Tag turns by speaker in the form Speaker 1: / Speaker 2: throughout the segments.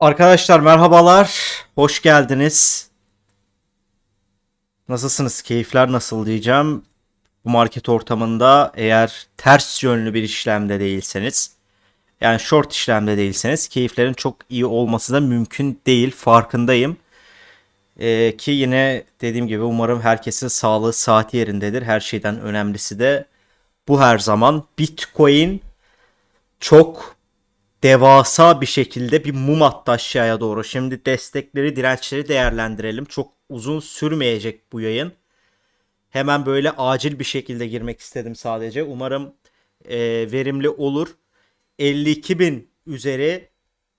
Speaker 1: Arkadaşlar merhabalar. Hoş geldiniz. Nasılsınız? Keyifler nasıl diyeceğim. Bu market ortamında eğer ters yönlü bir işlemde değilseniz yani short işlemde değilseniz keyiflerin çok iyi olması da mümkün değil. Farkındayım. Ee, ki yine dediğim gibi umarım herkesin sağlığı saati yerindedir. Her şeyden önemlisi de bu her zaman. Bitcoin çok devasa bir şekilde bir mum attı aşağıya doğru. Şimdi destekleri, dirençleri değerlendirelim. Çok uzun sürmeyecek bu yayın. Hemen böyle acil bir şekilde girmek istedim sadece. Umarım e, verimli olur. 52.000 üzeri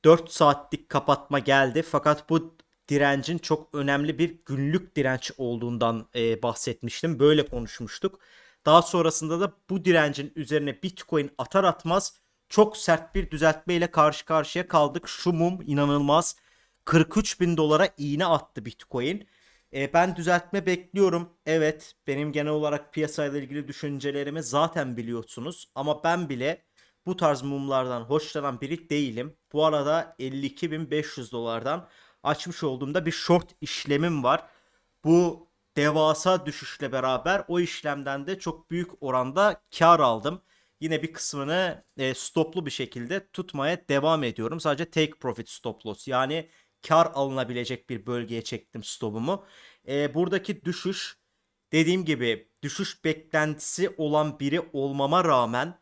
Speaker 1: 4 saatlik kapatma geldi. Fakat bu direncin çok önemli bir günlük direnç olduğundan e, bahsetmiştim. Böyle konuşmuştuk. Daha sonrasında da bu direncin üzerine Bitcoin atar atmaz çok sert bir düzeltmeyle karşı karşıya kaldık. Şu mum inanılmaz. 43 bin dolara iğne attı Bitcoin. E, ben düzeltme bekliyorum. Evet benim genel olarak piyasayla ilgili düşüncelerimi zaten biliyorsunuz. Ama ben bile bu tarz mumlardan hoşlanan biri değilim. Bu arada 52.500 dolardan açmış olduğumda bir short işlemim var. Bu devasa düşüşle beraber o işlemden de çok büyük oranda kar aldım. Yine bir kısmını e, stoplu bir şekilde tutmaya devam ediyorum. Sadece take profit stop loss yani kar alınabilecek bir bölgeye çektim stopumu. E, buradaki düşüş dediğim gibi düşüş beklentisi olan biri olmama rağmen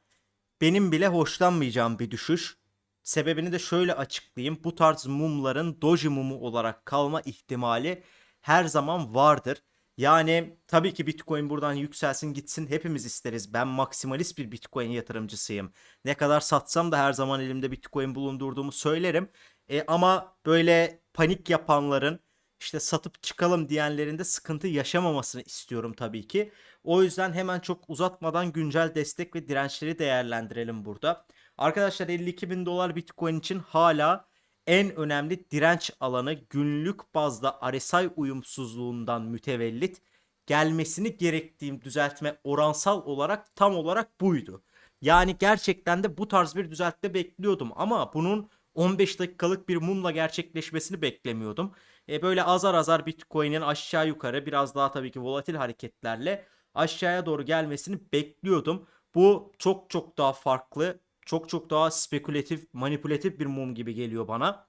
Speaker 1: benim bile hoşlanmayacağım bir düşüş. Sebebini de şöyle açıklayayım. Bu tarz mumların doji mumu olarak kalma ihtimali her zaman vardır. Yani tabii ki Bitcoin buradan yükselsin gitsin hepimiz isteriz. Ben maksimalist bir Bitcoin yatırımcısıyım. Ne kadar satsam da her zaman elimde Bitcoin bulundurduğumu söylerim. E, ama böyle panik yapanların işte satıp çıkalım diyenlerin de sıkıntı yaşamamasını istiyorum tabii ki. O yüzden hemen çok uzatmadan güncel destek ve dirençleri değerlendirelim burada. Arkadaşlar 52 bin dolar Bitcoin için hala en önemli direnç alanı günlük bazda RSI uyumsuzluğundan mütevellit gelmesini gerektiğim düzeltme oransal olarak tam olarak buydu. Yani gerçekten de bu tarz bir düzeltme bekliyordum ama bunun 15 dakikalık bir mumla gerçekleşmesini beklemiyordum. E böyle azar azar Bitcoin'in aşağı yukarı biraz daha tabii ki volatil hareketlerle aşağıya doğru gelmesini bekliyordum. Bu çok çok daha farklı çok çok daha spekülatif, manipülatif bir mum gibi geliyor bana.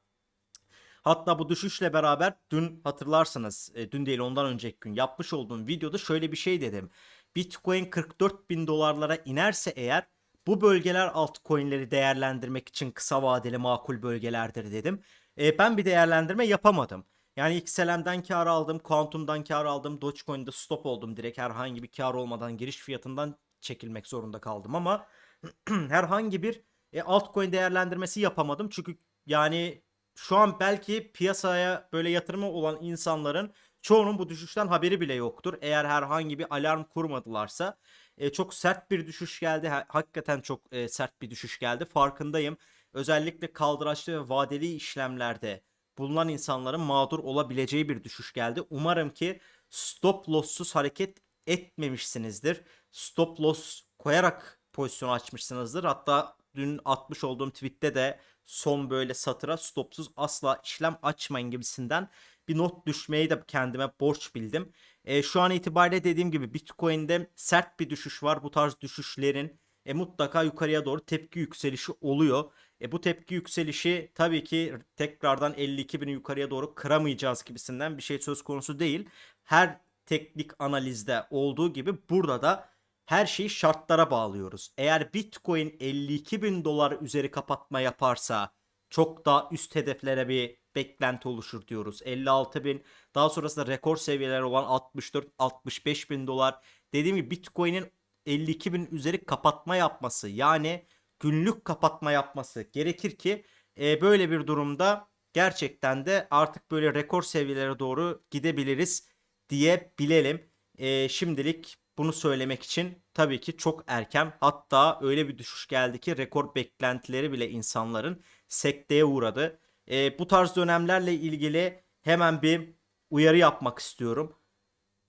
Speaker 1: Hatta bu düşüşle beraber dün hatırlarsınız, e, dün değil ondan önceki gün yapmış olduğum videoda şöyle bir şey dedim. Bitcoin 44 bin dolarlara inerse eğer bu bölgeler altcoin'leri değerlendirmek için kısa vadeli makul bölgelerdir dedim. E, ben bir değerlendirme yapamadım. Yani XLM'den kar aldım, Quantum'dan kar aldım, Dogecoin'de stop oldum direkt herhangi bir kar olmadan giriş fiyatından çekilmek zorunda kaldım ama herhangi bir e, altcoin değerlendirmesi yapamadım. Çünkü yani şu an belki piyasaya böyle yatırımı olan insanların çoğunun bu düşüşten haberi bile yoktur. Eğer herhangi bir alarm kurmadılarsa e, çok sert bir düşüş geldi. Ha- hakikaten çok e, sert bir düşüş geldi. Farkındayım. Özellikle kaldıraçlı ve vadeli işlemlerde bulunan insanların mağdur olabileceği bir düşüş geldi. Umarım ki stop loss'suz hareket etmemişsinizdir. Stop loss koyarak pozisyon açmışsınızdır. Hatta dün atmış olduğum tweette de son böyle satıra stopsuz asla işlem açmayın gibisinden bir not düşmeyi de kendime borç bildim. E, şu an itibariyle dediğim gibi Bitcoin'de sert bir düşüş var. Bu tarz düşüşlerin e, mutlaka yukarıya doğru tepki yükselişi oluyor. E, bu tepki yükselişi tabii ki tekrardan 52 bini yukarıya doğru kıramayacağız gibisinden bir şey söz konusu değil. Her teknik analizde olduğu gibi burada da her şeyi şartlara bağlıyoruz. Eğer Bitcoin 52 bin dolar üzeri kapatma yaparsa çok daha üst hedeflere bir beklenti oluşur diyoruz. 56 bin daha sonrasında rekor seviyeler olan 64-65 bin dolar. Dediğim gibi Bitcoin'in 52 bin üzeri kapatma yapması yani günlük kapatma yapması gerekir ki e, böyle bir durumda gerçekten de artık böyle rekor seviyelere doğru gidebiliriz diye bilelim. E, şimdilik bunu söylemek için tabii ki çok erken. Hatta öyle bir düşüş geldi ki rekor beklentileri bile insanların sekteye uğradı. E, bu tarz dönemlerle ilgili hemen bir uyarı yapmak istiyorum.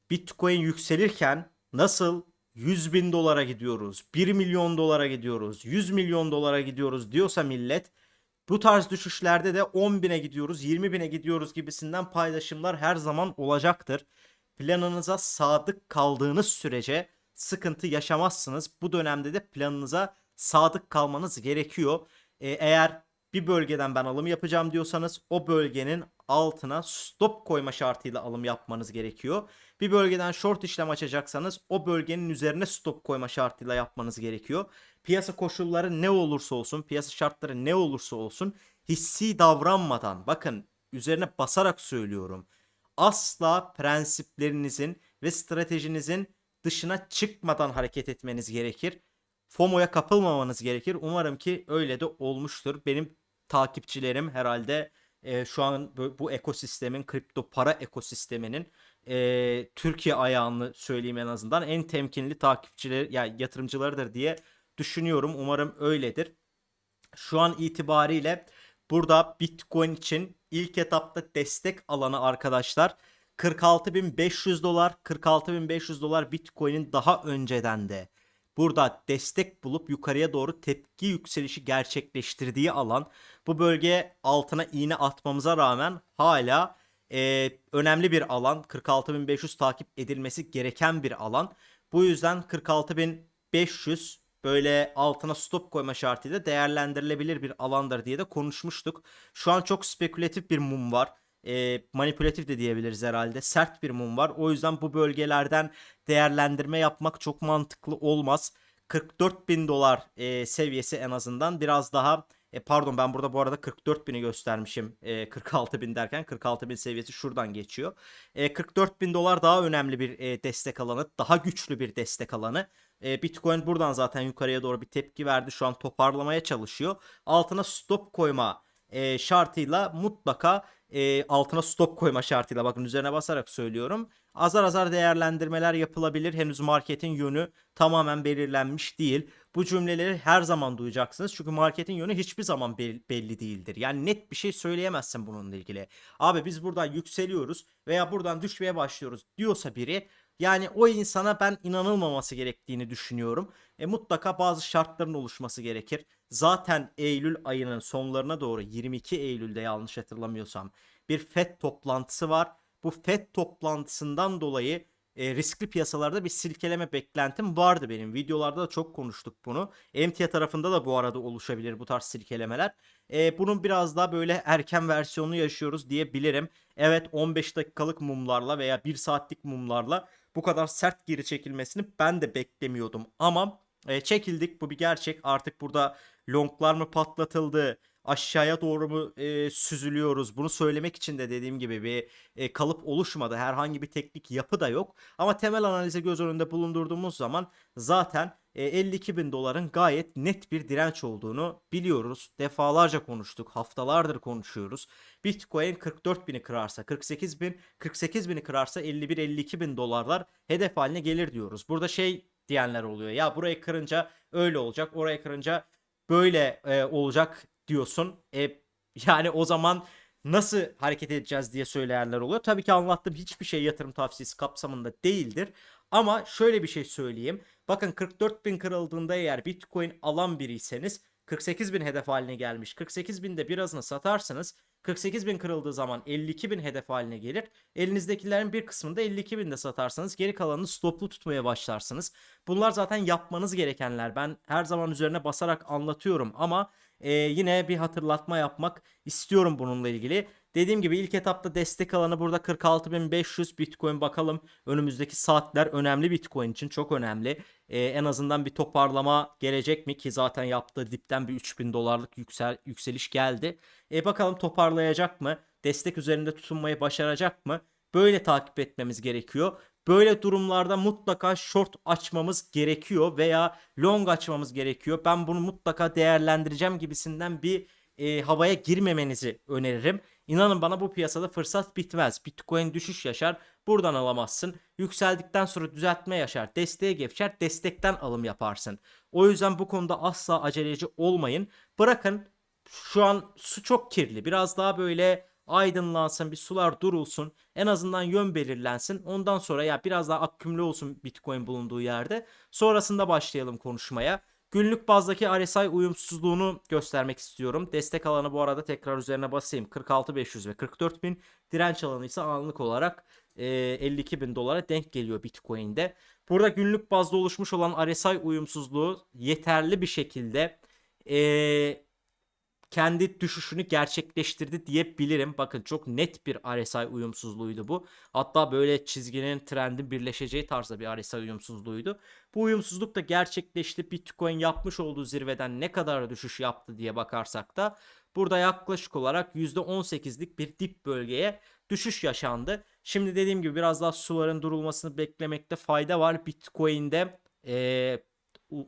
Speaker 1: Bitcoin yükselirken nasıl 100 bin dolara gidiyoruz, 1 milyon dolara gidiyoruz, 100 milyon dolara gidiyoruz diyorsa millet Bu tarz düşüşlerde de 10.000'e gidiyoruz, 20.000'e gidiyoruz gibisinden paylaşımlar her zaman olacaktır. Planınıza sadık kaldığınız sürece sıkıntı yaşamazsınız. Bu dönemde de planınıza sadık kalmanız gerekiyor. Ee, eğer bir bölgeden ben alım yapacağım diyorsanız o bölgenin altına stop koyma şartıyla alım yapmanız gerekiyor. Bir bölgeden short işlem açacaksanız o bölgenin üzerine stop koyma şartıyla yapmanız gerekiyor. Piyasa koşulları ne olursa olsun, piyasa şartları ne olursa olsun hissi davranmadan bakın üzerine basarak söylüyorum. Asla prensiplerinizin ve stratejinizin dışına çıkmadan hareket etmeniz gerekir. FOMO'ya kapılmamanız gerekir. Umarım ki öyle de olmuştur. Benim takipçilerim herhalde e, şu an bu, bu ekosistemin, kripto para ekosisteminin e, Türkiye ayağını söyleyeyim en azından en temkinli takipçileri, yani yatırımcılarıdır diye düşünüyorum. Umarım öyledir. Şu an itibariyle burada Bitcoin için ilk etapta destek alanı arkadaşlar. 46.500 dolar 46.500 dolar Bitcoin'in daha önceden de burada destek bulup yukarıya doğru tepki yükselişi gerçekleştirdiği alan. Bu bölge altına iğne atmamıza rağmen hala e, önemli bir alan. 46.500 takip edilmesi gereken bir alan. Bu yüzden 46.500 böyle altına stop koyma şartıyla değerlendirilebilir bir alandır diye de konuşmuştuk. Şu an çok spekülatif bir mum var. E, manipülatif de diyebiliriz herhalde. Sert bir mum var. O yüzden bu bölgelerden değerlendirme yapmak çok mantıklı olmaz. 44 bin dolar e, seviyesi en azından biraz daha e, pardon ben burada bu arada 44 bini göstermişim e, 46 bin derken 46 bin seviyesi şuradan geçiyor. E, 44 bin dolar daha önemli bir e, destek alanı daha güçlü bir destek alanı. E, Bitcoin buradan zaten yukarıya doğru bir tepki verdi şu an toparlamaya çalışıyor. Altına stop koyma e, şartıyla mutlaka e, altına stop koyma şartıyla bakın üzerine basarak söylüyorum. Azar azar değerlendirmeler yapılabilir. Henüz marketin yönü tamamen belirlenmiş değil. Bu cümleleri her zaman duyacaksınız. Çünkü marketin yönü hiçbir zaman bel- belli değildir. Yani net bir şey söyleyemezsin bununla ilgili. Abi biz buradan yükseliyoruz veya buradan düşmeye başlıyoruz diyorsa biri yani o insana ben inanılmaması gerektiğini düşünüyorum. E, mutlaka bazı şartların oluşması gerekir. Zaten Eylül ayının sonlarına doğru 22 Eylül'de yanlış hatırlamıyorsam bir FED toplantısı var. Bu FED toplantısından dolayı e, riskli piyasalarda bir silkeleme beklentim vardı benim. Videolarda da çok konuştuk bunu. Emtia tarafında da bu arada oluşabilir bu tarz silkelemeler. E, bunun biraz daha böyle erken versiyonunu yaşıyoruz diyebilirim. Evet 15 dakikalık mumlarla veya 1 saatlik mumlarla bu kadar sert geri çekilmesini ben de beklemiyordum. Ama e, çekildik bu bir gerçek. Artık burada longlar mı patlatıldı? aşağıya doğru mu e, süzülüyoruz? Bunu söylemek için de dediğim gibi bir e, kalıp oluşmadı. Herhangi bir teknik yapı da yok. Ama temel analize göz önünde bulundurduğumuz zaman zaten 52 bin doların gayet net bir direnç olduğunu biliyoruz. Defalarca konuştuk. Haftalardır konuşuyoruz. Bitcoin 44 bini kırarsa 48 bin, 48 bini kırarsa 51-52 bin dolarlar hedef haline gelir diyoruz. Burada şey diyenler oluyor. Ya burayı kırınca öyle olacak, oraya kırınca böyle e, olacak diyorsun. E, yani o zaman nasıl hareket edeceğiz diye söyleyenler oluyor. Tabii ki anlattığım hiçbir şey yatırım tavsiyesi kapsamında değildir. Ama şöyle bir şey söyleyeyim. Bakın 44 bin kırıldığında eğer Bitcoin alan biriyseniz 48 bin hedef haline gelmiş. 48 binde birazını satarsanız 48 bin kırıldığı zaman 52 bin hedef haline gelir. Elinizdekilerin bir kısmını da 52 binde satarsanız geri kalanını stoplu tutmaya başlarsınız. Bunlar zaten yapmanız gerekenler. Ben her zaman üzerine basarak anlatıyorum ama e, yine bir hatırlatma yapmak istiyorum bununla ilgili. Dediğim gibi ilk etapta destek alanı burada 46.500 Bitcoin bakalım. Önümüzdeki saatler önemli Bitcoin için çok önemli. Ee, en azından bir toparlama gelecek mi ki zaten yaptığı dipten bir 3000 dolarlık yüksel, yükseliş geldi. Ee, bakalım toparlayacak mı? Destek üzerinde tutunmayı başaracak mı? Böyle takip etmemiz gerekiyor. Böyle durumlarda mutlaka short açmamız gerekiyor veya long açmamız gerekiyor. Ben bunu mutlaka değerlendireceğim gibisinden bir e, havaya girmemenizi öneririm. İnanın bana bu piyasada fırsat bitmez. Bitcoin düşüş yaşar. Buradan alamazsın. Yükseldikten sonra düzeltme yaşar. Desteğe geçer. Destekten alım yaparsın. O yüzden bu konuda asla aceleci olmayın. Bırakın şu an su çok kirli. Biraz daha böyle aydınlansın, bir sular durulsun. En azından yön belirlensin. Ondan sonra ya biraz daha akümle olsun Bitcoin bulunduğu yerde. Sonrasında başlayalım konuşmaya. Günlük bazdaki RSI uyumsuzluğunu göstermek istiyorum. Destek alanı bu arada tekrar üzerine basayım. 46.500 ve 44.000. Direnç alanı ise anlık olarak e, 52.000 dolara denk geliyor Bitcoin'de. Burada günlük bazda oluşmuş olan RSI uyumsuzluğu yeterli bir şekilde e, kendi düşüşünü gerçekleştirdi diyebilirim. Bakın çok net bir RSI uyumsuzluğuydu bu. Hatta böyle çizginin trendin birleşeceği tarzda bir RSI uyumsuzluğuydu. Bu uyumsuzluk da gerçekleşti. Bitcoin yapmış olduğu zirveden ne kadar düşüş yaptı diye bakarsak da burada yaklaşık olarak %18'lik bir dip bölgeye düşüş yaşandı. Şimdi dediğim gibi biraz daha suların durulmasını beklemekte fayda var. Bitcoin'de ee,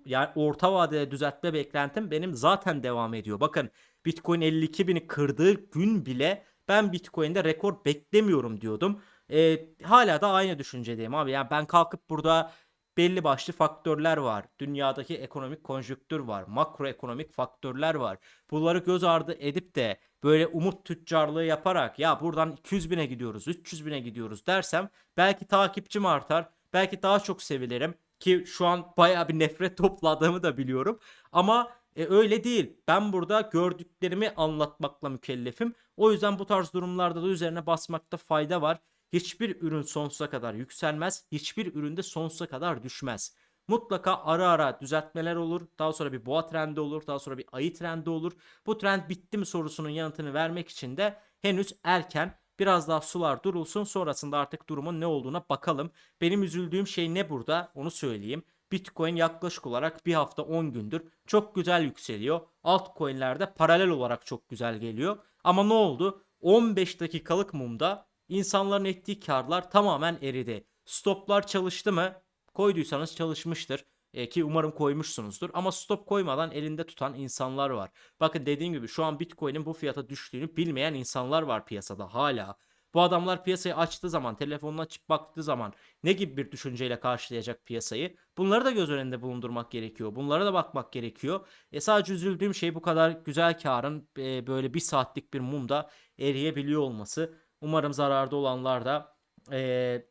Speaker 1: yani orta vadede düzeltme beklentim benim zaten devam ediyor. Bakın Bitcoin 52 bini kırdığı gün bile ben Bitcoin'de rekor beklemiyorum diyordum. Ee, hala da aynı düşüncedeyim abi. Yani ben kalkıp burada belli başlı faktörler var. Dünyadaki ekonomik konjüktür var. Makroekonomik faktörler var. Bunları göz ardı edip de böyle umut tüccarlığı yaparak ya buradan 200 bine gidiyoruz, 300 bine gidiyoruz dersem belki takipçim artar. Belki daha çok sevilirim ki şu an baya bir nefret topladığımı da biliyorum. Ama e, öyle değil. Ben burada gördüklerimi anlatmakla mükellefim. O yüzden bu tarz durumlarda da üzerine basmakta fayda var. Hiçbir ürün sonsuza kadar yükselmez. Hiçbir üründe sonsuza kadar düşmez. Mutlaka ara ara düzeltmeler olur. Daha sonra bir boğa trendi olur. Daha sonra bir ayı trendi olur. Bu trend bitti mi sorusunun yanıtını vermek için de henüz erken. Biraz daha sular durulsun sonrasında artık durumun ne olduğuna bakalım. Benim üzüldüğüm şey ne burada onu söyleyeyim. Bitcoin yaklaşık olarak bir hafta 10 gündür çok güzel yükseliyor. Altcoin'lerde paralel olarak çok güzel geliyor. Ama ne oldu? 15 dakikalık mumda insanların ettiği karlar tamamen eridi. Stoplar çalıştı mı? Koyduysanız çalışmıştır. E, ki umarım koymuşsunuzdur. Ama stop koymadan elinde tutan insanlar var. Bakın dediğim gibi şu an Bitcoin'in bu fiyata düştüğünü bilmeyen insanlar var piyasada hala. Bu adamlar piyasayı açtığı zaman, telefonunu açıp baktığı zaman ne gibi bir düşünceyle karşılayacak piyasayı? Bunları da göz önünde bulundurmak gerekiyor. Bunlara da bakmak gerekiyor. E sadece üzüldüğüm şey bu kadar güzel karın e, böyle bir saatlik bir mumda eriyebiliyor olması. Umarım zararda olanlar da e,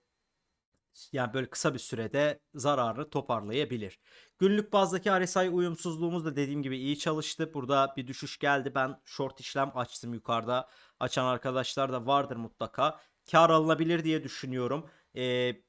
Speaker 1: yani böyle kısa bir sürede zararını toparlayabilir. Günlük bazdaki RSI uyumsuzluğumuz da dediğim gibi iyi çalıştı. Burada bir düşüş geldi. Ben short işlem açtım yukarıda. Açan arkadaşlar da vardır mutlaka. Kar alınabilir diye düşünüyorum. Ee,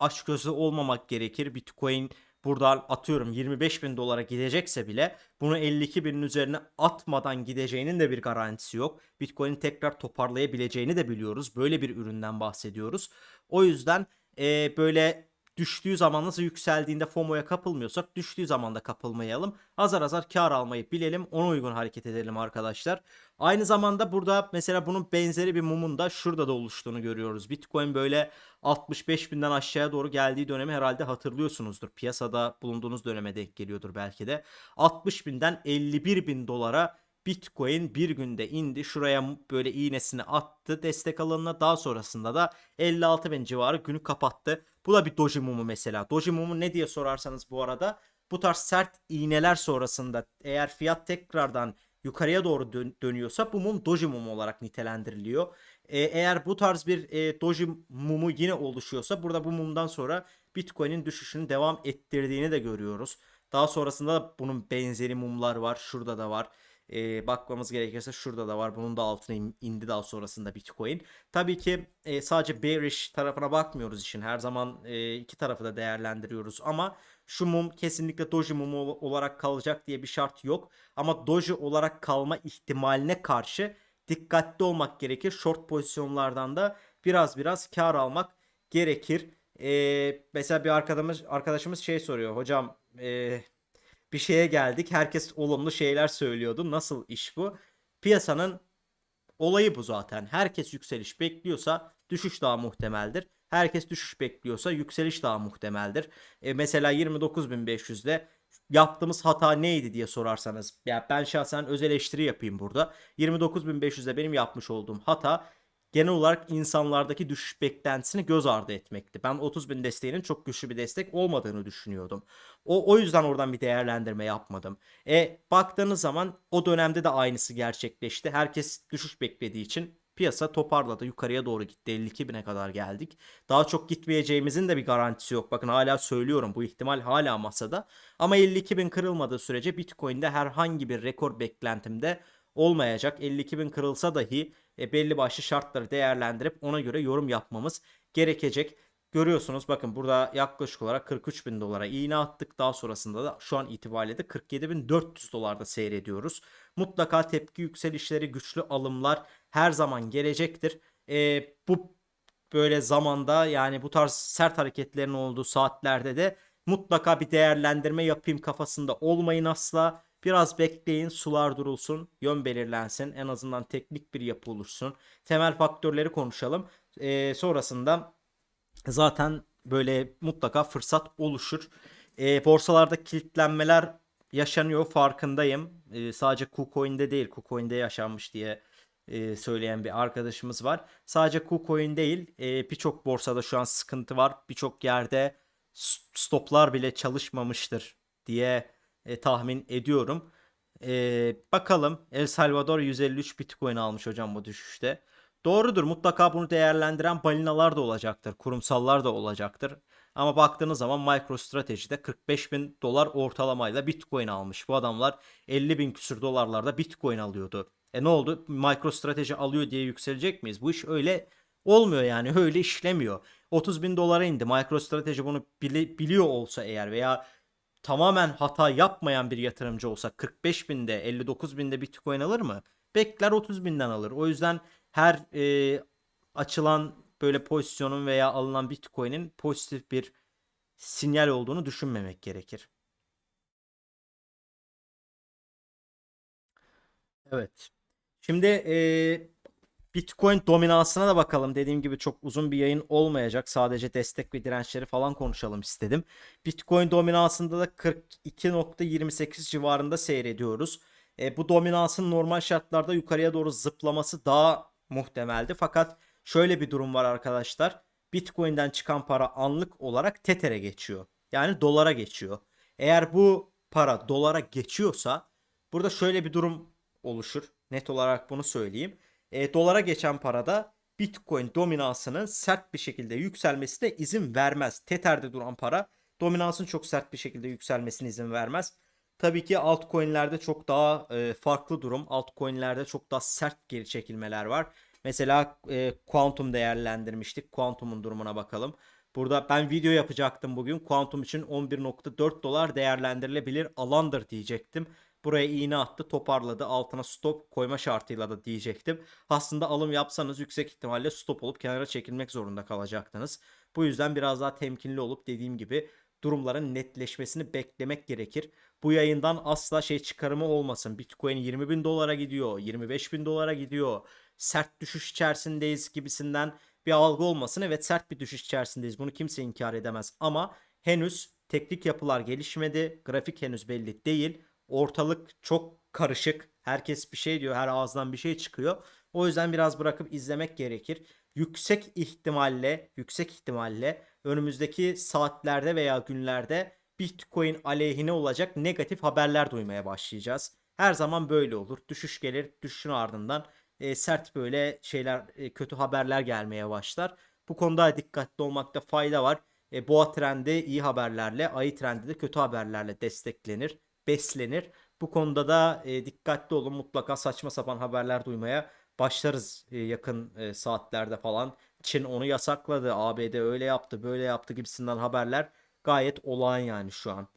Speaker 1: aç gözlü olmamak gerekir. Bitcoin buradan atıyorum 25 bin dolara gidecekse bile bunu 52 binin üzerine atmadan gideceğinin de bir garantisi yok. Bitcoin'in tekrar toparlayabileceğini de biliyoruz. Böyle bir üründen bahsediyoruz. O yüzden e, böyle düştüğü zaman nasıl yükseldiğinde FOMO'ya kapılmıyorsak düştüğü zaman da kapılmayalım. Azar azar kar almayı bilelim. Ona uygun hareket edelim arkadaşlar. Aynı zamanda burada mesela bunun benzeri bir mumun da şurada da oluştuğunu görüyoruz. Bitcoin böyle 65 binden aşağıya doğru geldiği dönemi herhalde hatırlıyorsunuzdur. Piyasada bulunduğunuz döneme denk geliyordur belki de. 60 binden 51 bin dolara Bitcoin bir günde indi. Şuraya böyle iğnesini attı destek alanına. Daha sonrasında da 56 bin civarı günü kapattı. Bu da bir doji mumu mesela. Doji mumu ne diye sorarsanız bu arada bu tarz sert iğneler sonrasında eğer fiyat tekrardan yukarıya doğru dön- dönüyorsa bu mum doji mumu olarak nitelendiriliyor. Ee, eğer bu tarz bir e, doji mumu yine oluşuyorsa burada bu mumdan sonra Bitcoin'in düşüşünü devam ettirdiğini de görüyoruz. Daha sonrasında da bunun benzeri mumlar var. Şurada da var e, bakmamız gerekirse şurada da var. Bunun da altına indi daha sonrasında Bitcoin. Tabii ki e, sadece bearish tarafına bakmıyoruz işin. Her zaman e, iki tarafı da değerlendiriyoruz ama şu mum kesinlikle doji mumu olarak kalacak diye bir şart yok. Ama doji olarak kalma ihtimaline karşı dikkatli olmak gerekir. Short pozisyonlardan da biraz biraz kar almak gerekir. Ee, mesela bir arkadaşımız arkadaşımız şey soruyor. Hocam e, bir şeye geldik. Herkes olumlu şeyler söylüyordu. Nasıl iş bu? Piyasanın olayı bu zaten. Herkes yükseliş bekliyorsa düşüş daha muhtemeldir. Herkes düşüş bekliyorsa yükseliş daha muhtemeldir. E mesela 29.500'de yaptığımız hata neydi diye sorarsanız ya ben şahsen öz eleştiri yapayım burada. 29.500'de benim yapmış olduğum hata genel olarak insanlardaki düşüş beklentisini göz ardı etmekti. Ben 30 bin desteğinin çok güçlü bir destek olmadığını düşünüyordum. O, o yüzden oradan bir değerlendirme yapmadım. E baktığınız zaman o dönemde de aynısı gerçekleşti. Herkes düşüş beklediği için piyasa toparladı. Yukarıya doğru gitti. 52 bine kadar geldik. Daha çok gitmeyeceğimizin de bir garantisi yok. Bakın hala söylüyorum bu ihtimal hala masada. Ama 52 bin kırılmadığı sürece Bitcoin'de herhangi bir rekor beklentimde olmayacak. 52 bin kırılsa dahi e, belli başlı şartları değerlendirip ona göre yorum yapmamız gerekecek. Görüyorsunuz bakın burada yaklaşık olarak 43 bin dolara iğne attık. Daha sonrasında da şu an itibariyle de 47.400 dolarda seyrediyoruz. Mutlaka tepki yükselişleri, güçlü alımlar her zaman gelecektir. E, bu böyle zamanda yani bu tarz sert hareketlerin olduğu saatlerde de mutlaka bir değerlendirme yapayım kafasında olmayın asla. Biraz bekleyin, sular durulsun, yön belirlensin. En azından teknik bir yapı olursun. Temel faktörleri konuşalım. E, sonrasında zaten böyle mutlaka fırsat oluşur. E, borsalarda kilitlenmeler yaşanıyor farkındayım. E, sadece KuCoin'de değil, KuCoin'de yaşanmış diye e, söyleyen bir arkadaşımız var. Sadece KuCoin değil, e, birçok borsada şu an sıkıntı var. Birçok yerde stoplar bile çalışmamıştır diye e, tahmin ediyorum. E, bakalım El Salvador 153 Bitcoin almış hocam bu düşüşte. Doğrudur mutlaka bunu değerlendiren balinalar da olacaktır. Kurumsallar da olacaktır. Ama baktığınız zaman MicroStrategy'de 45 bin dolar ortalamayla Bitcoin almış. Bu adamlar 50 bin küsür dolarlarda Bitcoin alıyordu. E ne oldu? MicroStrategy alıyor diye yükselecek miyiz? Bu iş öyle olmuyor yani öyle işlemiyor. 30 bin dolara indi. MicroStrategy bunu bili- biliyor olsa eğer veya tamamen hata yapmayan bir yatırımcı olsa 45 binde 59 binde Bitcoin alır mı? Bekler 30 binden alır. O yüzden her e, açılan böyle pozisyonun veya alınan Bitcoin'in pozitif bir sinyal olduğunu düşünmemek gerekir. Evet. Şimdi e, Bitcoin dominansına da bakalım. Dediğim gibi çok uzun bir yayın olmayacak. Sadece destek ve dirençleri falan konuşalım istedim. Bitcoin dominansında da 42.28 civarında seyrediyoruz. E, bu dominansın normal şartlarda yukarıya doğru zıplaması daha muhtemeldi. Fakat şöyle bir durum var arkadaşlar. Bitcoin'den çıkan para anlık olarak Tether'e geçiyor. Yani dolara geçiyor. Eğer bu para dolara geçiyorsa burada şöyle bir durum oluşur. Net olarak bunu söyleyeyim. E, dolara geçen parada Bitcoin dominansının sert bir şekilde yükselmesine izin vermez. Tether'de duran para dominansın çok sert bir şekilde yükselmesine izin vermez. Tabii ki altcoin'lerde çok daha e, farklı durum. Altcoin'lerde çok daha sert geri çekilmeler var. Mesela e, Quantum değerlendirmiştik. Quantum'un durumuna bakalım. Burada ben video yapacaktım bugün. Quantum için 11.4 dolar değerlendirilebilir alandır diyecektim. Buraya iğne attı toparladı altına stop koyma şartıyla da diyecektim. Aslında alım yapsanız yüksek ihtimalle stop olup kenara çekilmek zorunda kalacaktınız. Bu yüzden biraz daha temkinli olup dediğim gibi durumların netleşmesini beklemek gerekir. Bu yayından asla şey çıkarımı olmasın. Bitcoin 20 bin dolara gidiyor, 25 bin dolara gidiyor. Sert düşüş içerisindeyiz gibisinden bir algı olmasın. Evet sert bir düşüş içerisindeyiz. Bunu kimse inkar edemez. Ama henüz teknik yapılar gelişmedi. Grafik henüz belli değil. Ortalık çok karışık. Herkes bir şey diyor. Her ağızdan bir şey çıkıyor. O yüzden biraz bırakıp izlemek gerekir. Yüksek ihtimalle, yüksek ihtimalle önümüzdeki saatlerde veya günlerde Bitcoin aleyhine olacak negatif haberler duymaya başlayacağız. Her zaman böyle olur. Düşüş gelir, düşüşün ardından e, sert böyle şeyler, e, kötü haberler gelmeye başlar. Bu konuda dikkatli olmakta fayda var. E, boğa trendi iyi haberlerle, ayı trendi de kötü haberlerle desteklenir, beslenir. Bu konuda da e, dikkatli olun. Mutlaka saçma sapan haberler duymaya başlarız e, yakın e, saatlerde falan. Çin onu yasakladı, ABD öyle yaptı, böyle yaptı gibisinden haberler gayet olağan yani şu an.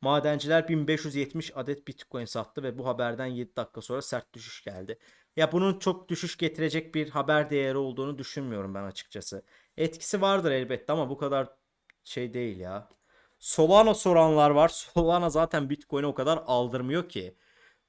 Speaker 1: Madenciler 1570 adet Bitcoin sattı ve bu haberden 7 dakika sonra sert düşüş geldi. Ya bunun çok düşüş getirecek bir haber değeri olduğunu düşünmüyorum ben açıkçası. Etkisi vardır elbette ama bu kadar şey değil ya. Solana soranlar var. Solana zaten Bitcoin'i o kadar aldırmıyor ki.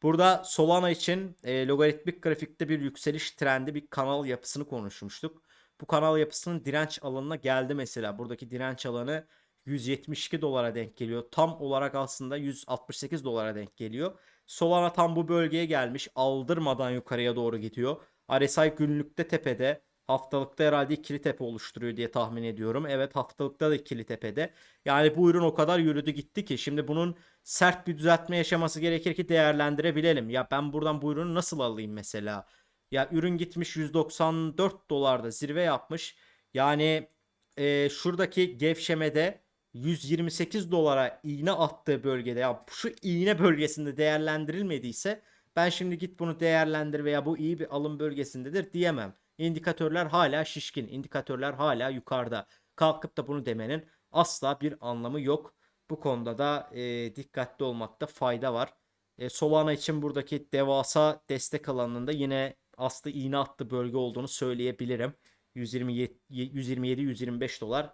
Speaker 1: Burada Solana için e, logaritmik grafikte bir yükseliş trendi bir kanal yapısını konuşmuştuk. Bu kanal yapısının direnç alanına geldi mesela. Buradaki direnç alanı 172 dolara denk geliyor. Tam olarak aslında 168 dolara denk geliyor. Solana tam bu bölgeye gelmiş. Aldırmadan yukarıya doğru gidiyor. RSI günlükte tepede. Haftalıkta herhalde ikili tepe oluşturuyor diye tahmin ediyorum. Evet haftalıkta da ikili tepede. Yani bu ürün o kadar yürüdü gitti ki şimdi bunun sert bir düzeltme yaşaması gerekir ki değerlendirebilelim. Ya ben buradan bu ürünü nasıl alayım mesela? Ya ürün gitmiş 194 dolarda zirve yapmış. Yani e, şuradaki gevşemede 128 dolara iğne attığı bölgede ya şu iğne bölgesinde değerlendirilmediyse ben şimdi git bunu değerlendir veya bu iyi bir alım bölgesindedir diyemem. İndikatörler hala şişkin. indikatörler hala yukarıda. Kalkıp da bunu demenin asla bir anlamı yok. Bu konuda da e, dikkatli olmakta fayda var. E, Solana için buradaki devasa destek alanında yine aslı iğne attı bölge olduğunu söyleyebilirim. 127-125 dolar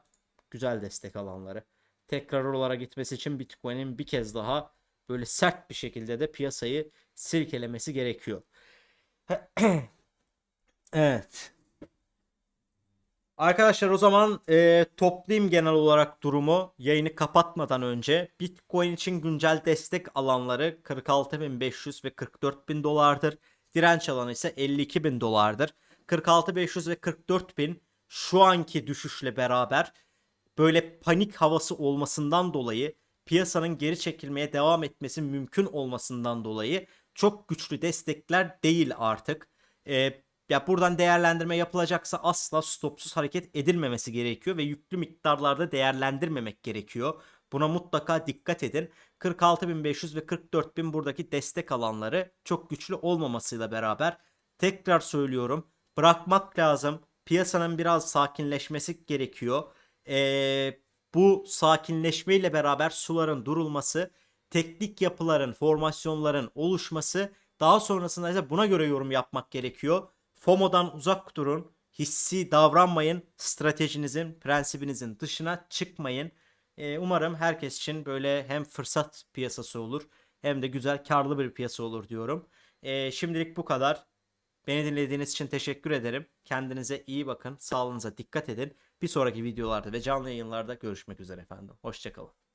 Speaker 1: güzel destek alanları. Tekrar oralara gitmesi için Bitcoin'in bir kez daha böyle sert bir şekilde de piyasayı silkelemesi gerekiyor. evet. Arkadaşlar o zaman e, toplayayım genel olarak durumu yayını kapatmadan önce Bitcoin için güncel destek alanları 46.500 ve 44.000 dolardır. Direnç alanı ise 52.000 dolardır. 46.500 ve 44.000 şu anki düşüşle beraber böyle panik havası olmasından dolayı piyasanın geri çekilmeye devam etmesi mümkün olmasından dolayı çok güçlü destekler değil artık. Ee, ya buradan değerlendirme yapılacaksa asla stopsuz hareket edilmemesi gerekiyor ve yüklü miktarlarda değerlendirmemek gerekiyor. Buna mutlaka dikkat edin. 46.500 ve 44.000 buradaki destek alanları çok güçlü olmamasıyla beraber tekrar söylüyorum bırakmak lazım. Piyasanın biraz sakinleşmesi gerekiyor. Ee, bu sakinleşmeyle beraber suların durulması, teknik yapıların, formasyonların oluşması daha sonrasında ise buna göre yorum yapmak gerekiyor. FOMO'dan uzak durun. Hissi davranmayın. Stratejinizin, prensibinizin dışına çıkmayın. Ee, umarım herkes için böyle hem fırsat piyasası olur hem de güzel karlı bir piyasa olur diyorum. Ee, şimdilik bu kadar. Beni dinlediğiniz için teşekkür ederim. Kendinize iyi bakın. Sağlığınıza dikkat edin. Bir sonraki videolarda ve canlı yayınlarda görüşmek üzere efendim. Hoşçakalın.